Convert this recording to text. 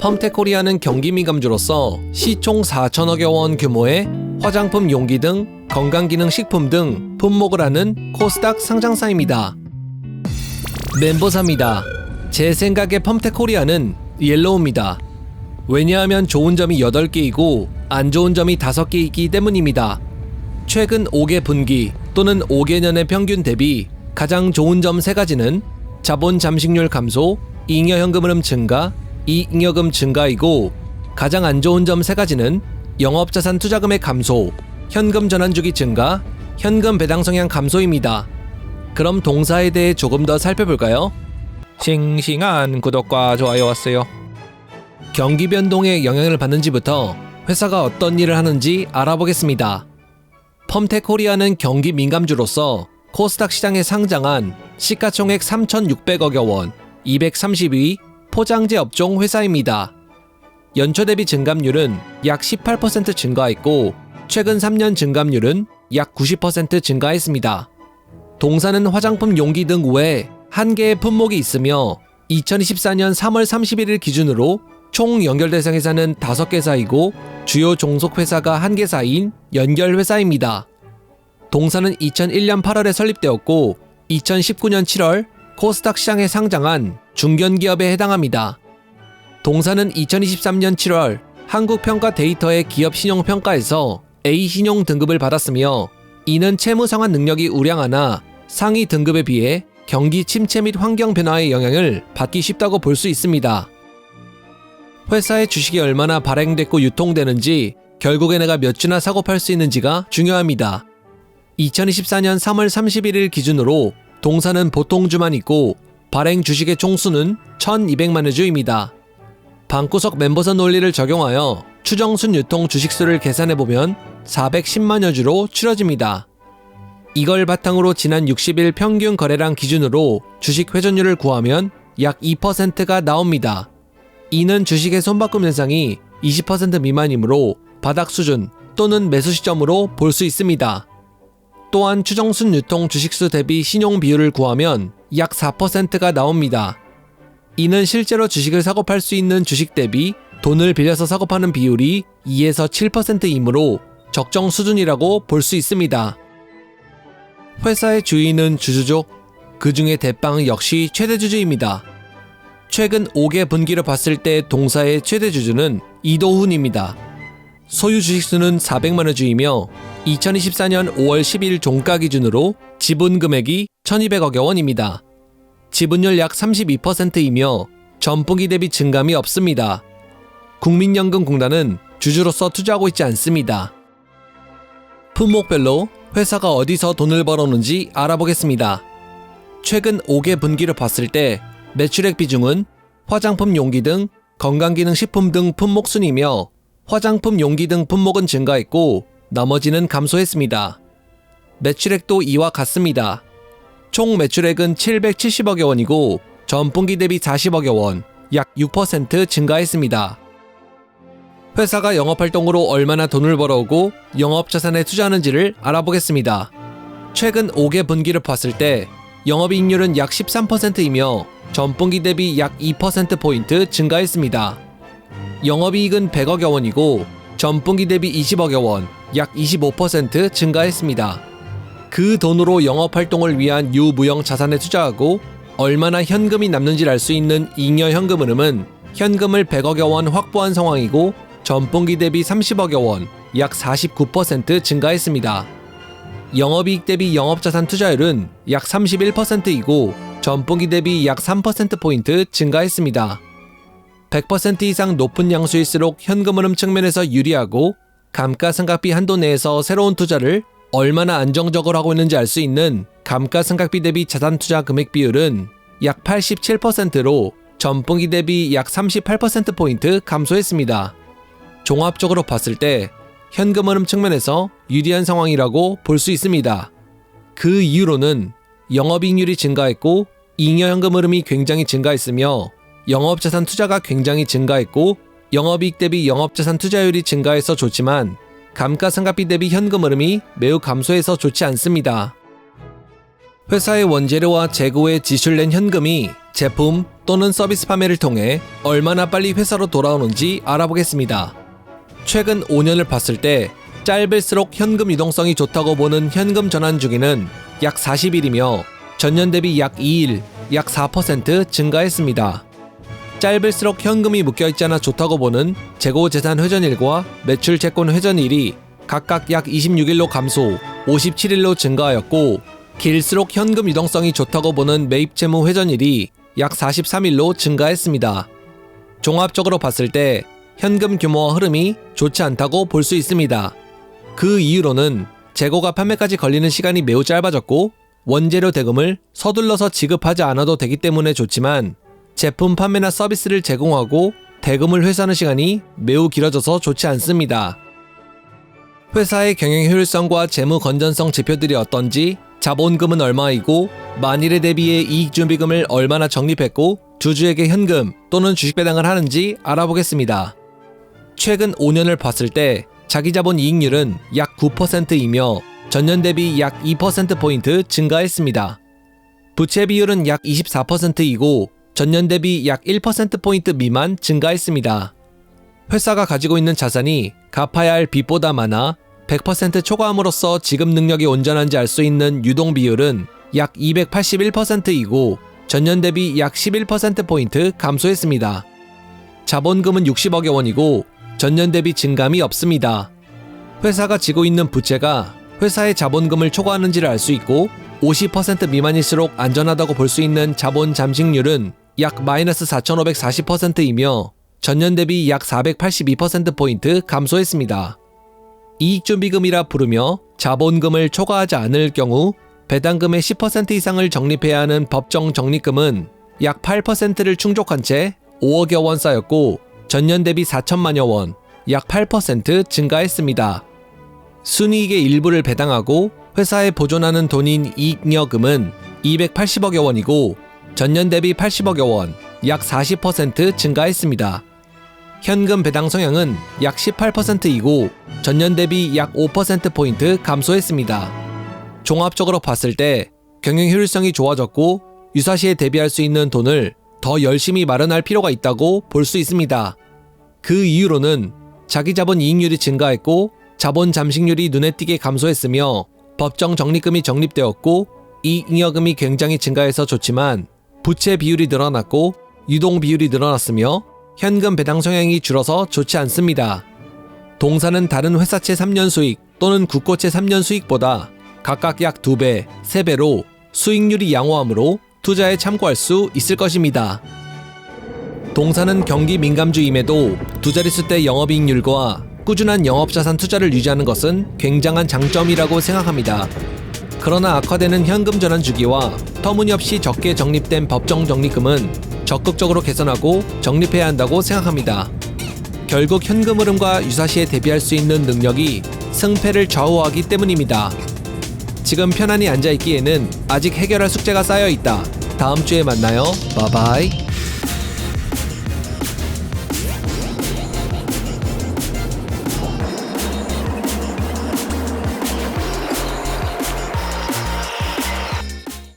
펌테코리아는 경기 민감주로서 시총 4천억여 원 규모의 화장품 용기 등 건강기능식품 등 품목을 하는 코스닥 상장사입니다. 멤버사입니다. 제 생각에 펌테코리아는 옐로우입니다. 왜냐하면 좋은 점이 8개이고 안 좋은 점이 5개 있기 때문입니다. 최근 5개 분기 또는 5개년의 평균 대비 가장 좋은 점 3가지는 자본 잠식률 감소, 잉여 현금 흐름 증가, 이 잉여금 증가이고 가장 안 좋은 점 3가지는 영업자산 투자금의 감소, 현금 전환 주기 증가, 현금 배당 성향 감소입니다. 그럼 동사에 대해 조금 더 살펴볼까요? 싱싱한 구독과 좋아요 왔어요. 경기 변동에 영향을 받는지부터 회사가 어떤 일을 하는지 알아보겠습니다. 펌테코리아는 경기 민감주로서 코스닥 시장에 상장한 시가총액 3,600억여 원, 232 포장재 업종 회사입니다. 연초 대비 증감률은 약 18% 증가했고 최근 3년 증감률은 약 90% 증가했습니다. 동사는 화장품 용기 등 외에 한 개의 품목이 있으며 2024년 3월 31일 기준으로 총 연결 대상 회사는 5개사이고 주요 종속 회사가 1개사인 연결 회사입니다. 동사는 2001년 8월에 설립되었고 2019년 7월 코스닥 시장에 상장한 중견기업에 해당합니다. 동사는 2023년 7월 한국평가 데이터의 기업 신용 평가에서 A 신용 등급을 받았으며 이는 채무 상환 능력이 우량하나 상위 등급에 비해 경기 침체 및 환경 변화의 영향을 받기 쉽다고 볼 수 있습니다. 회사의 주식이 얼마나 발행됐고 유통되는지 결국에 내가 몇 주나 사고 팔 수 있는지가 중요합니다. 2024년 3월 31일 기준으로 동사는 보통 주만 있고 발행 주식의 총수는 1200만여 주입니다. 방구석 멤버선 논리를 적용하여 추정순 유통 주식수를 계산해보면 410만여 주로 추려집니다. 이걸 바탕으로 지난 60일 평균 거래량 기준으로 주식 회전율을 구하면 약 2%가 나옵니다. 이는 주식의 손바꿈 현상이 20% 미만이므로 바닥 수준 또는 매수 시점으로 볼 수 있습니다. 또한 추정순 유통 주식수 대비 신용 비율을 구하면 약 4%가 나옵니다. 이는 실제로 주식을 사고 팔 수 있는 주식 대비 돈을 빌려서 사고 파는 비율이 2에서 7%이므로 적정 수준이라고 볼 수 있습니다. 회사의 주인은 주주죠. 그 중에 대빵 역시 최대 주주입니다. 최근 5개 분기를 봤을 때 동사의 최대 주주는 이도훈입니다. 소유 주식수는 400만여 주이며 2024년 5월 10일 종가 기준으로 지분 금액이 1200억여 원입니다. 지분율 약 32%이며 전분기 대비 증감이 없습니다. 국민연금공단은 주주로서 투자하고 있지 않습니다. 품목별로 회사가 어디서 돈을 벌었는지 알아보겠습니다. 최근 5개 분기를 봤을 때 매출액 비중은 화장품 용기 등 건강기능식품 등 품목 순이며 화장품 용기 등 품목은 증가했고 나머지는 감소했습니다. 매출액도 이와 같습니다. 총 매출액은 770억여 원이고 전 분기 대비 40억여 원, 약 6% 증가했습니다. 회사가 영업활동으로 얼마나 돈을 벌어오고 영업자산에 투자하는지를 알아보겠습니다. 최근 5개 분기를 봤을 때 영업이익률은 약 13%이며 전분기 대비 약 2%포인트 증가했습니다. 영업이익은 100억여 원이고 전분기 대비 20억여 원, 약 25% 증가했습니다. 그 돈으로 영업 활동을 위한 유무형 자산에 투자하고 얼마나 현금이 남는지를 알 수 있는 잉여 현금 흐름은 현금을 100억여 원 확보한 상황이고 전분기 대비 30억여 원, 약 49% 증가했습니다. 영업이익 대비 영업자산 투자율은 약 31%이고 전분기 대비 약 3%포인트 증가했습니다. 100% 이상 높은 양수일수록 현금 흐름 측면에서 유리하고 감가상각비 한도 내에서 새로운 투자를 얼마나 안정적으로 하고 있는지 알 수 있는 감가상각비 대비 자산 투자 금액 비율은 약 87%로 전분기 대비 약 38%포인트 감소했습니다. 종합적으로 봤을 때 현금 흐름 측면에서 유리한 상황이라고 볼 수 있습니다. 그 이유로는 영업이익률이 증가했고 잉여 현금 흐름이 굉장히 증가했으며 영업자산 투자가 굉장히 증가했고 영업이익 대비 영업자산 투자율이 증가해서 좋지만 감가상각비 대비 현금 흐름이 매우 감소해서 좋지 않습니다. 회사의 원재료와 재고에 지출된 현금이 제품 또는 서비스 판매를 통해 얼마나 빨리 회사로 돌아오는지 알아보겠습니다. 최근 5년을 봤을 때 짧을수록 현금 유동성이 좋다고 보는 현금 전환 주기는 약 40일이며 전년 대비 약 2일, 약 4% 증가했습니다. 짧을수록 현금이 묶여있잖아 좋다고 보는 재고 재산 회전일과 매출 채권 회전일이 각각 약 26일로 감소, 57일로 증가하였고 길수록 현금 유동성이 좋다고 보는 매입 채무 회전일이 약 43일로 증가했습니다. 종합적으로 봤을 때 현금 규모와 흐름이 좋지 않다고 볼 수 있습니다. 그 이유로는 재고가 판매까지 걸리는 시간이 매우 짧아졌고 원재료 대금을 서둘러서 지급하지 않아도 되기 때문에 좋지만 제품 판매나 서비스를 제공하고 대금을 회수하는 시간이 매우 길어져서 좋지 않습니다. 회사의 경영 효율성과 재무 건전성 지표들이 어떤지, 자본금은 얼마이고, 만일에 대비해 이익 준비금을 얼마나 적립했고, 주주에게 현금 또는 주식 배당을 하는지 알아보겠습니다. 최근 5년을 봤을 때 자기 자본 이익률은 약 9%이며 전년 대비 약 2%포인트 증가했습니다. 부채 비율은 약 24%이고 전년 대비 약 1%포인트 미만 증가했습니다. 회사가 가지고 있는 자산이 갚아야 할 빚보다 많아 100% 초과함으로써 지급 능력이 온전한지 알 수 있는 유동 비율은 약 281%이고 전년 대비 약 11%포인트 감소했습니다. 자본금은 60억여 원이고 전년 대비 증감이 없습니다. 회사가 지고 있는 부채가 회사의 자본금을 초과하는지를 알 수 있고 50% 미만일수록 안전하다고 볼 수 있는 자본 잠식률은 약 마이너스 4,540%이며 전년 대비 약 482%포인트 감소했습니다. 이익준비금이라 부르며 자본금을 초과하지 않을 경우 배당금의 10% 이상을 적립해야 하는 법정 적립금은 약 8%를 충족한 채 5억여 원 쌓였고 전년 대비 4천만여 원, 약 8% 증가했습니다. 순이익의 일부를 배당하고 회사에 보존하는 돈인 이익여금은 280억여 원이고 전년 대비 80억여 원, 약 40% 증가했습니다. 현금 배당 성향은 약 18%이고 전년 대비 약 5%포인트 감소했습니다. 종합적으로 봤을 때 경영 효율성이 좋아졌고 유사시에 대비할 수 있는 돈을 더 열심히 마련할 필요가 있다고 볼 수 있습니다. 그 이유로는 자기 자본 이익률이 증가했고 자본 잠식률이 눈에 띄게 감소했으며 법정 적립금이 적립되었고 이잉여금이 굉장히 증가해서 좋지만 부채 비율이 늘어났고 유동 비율이 늘어났으며 현금 배당 성향이 줄어서 좋지 않습니다. 동사는 다른 회사채 3년 수익 또는 국고채 3년 수익보다 각각 약 2배, 3배로 수익률이 양호하므로 투자에 참고할 수 있을 것입니다. 동사는 경기 민감주임에도 두 자릿수 대 영업이익률과 꾸준한 영업자산 투자를 유지하는 것은 굉장한 장점이라고 생각합니다. 그러나 악화되는 현금 전환 주기와 터무니없이 적게 적립된 법정 적립금은 적극적으로 개선하고 적립해야 한다고 생각합니다. 결국 현금 흐름과 유사시에 대비할 수 있는 능력이 승패를 좌우하기 때문입니다. 지금 편안히 앉아 있기에는 아직 해결할 숙제가 쌓여 있다. 다음 주에 만나요. 바바이.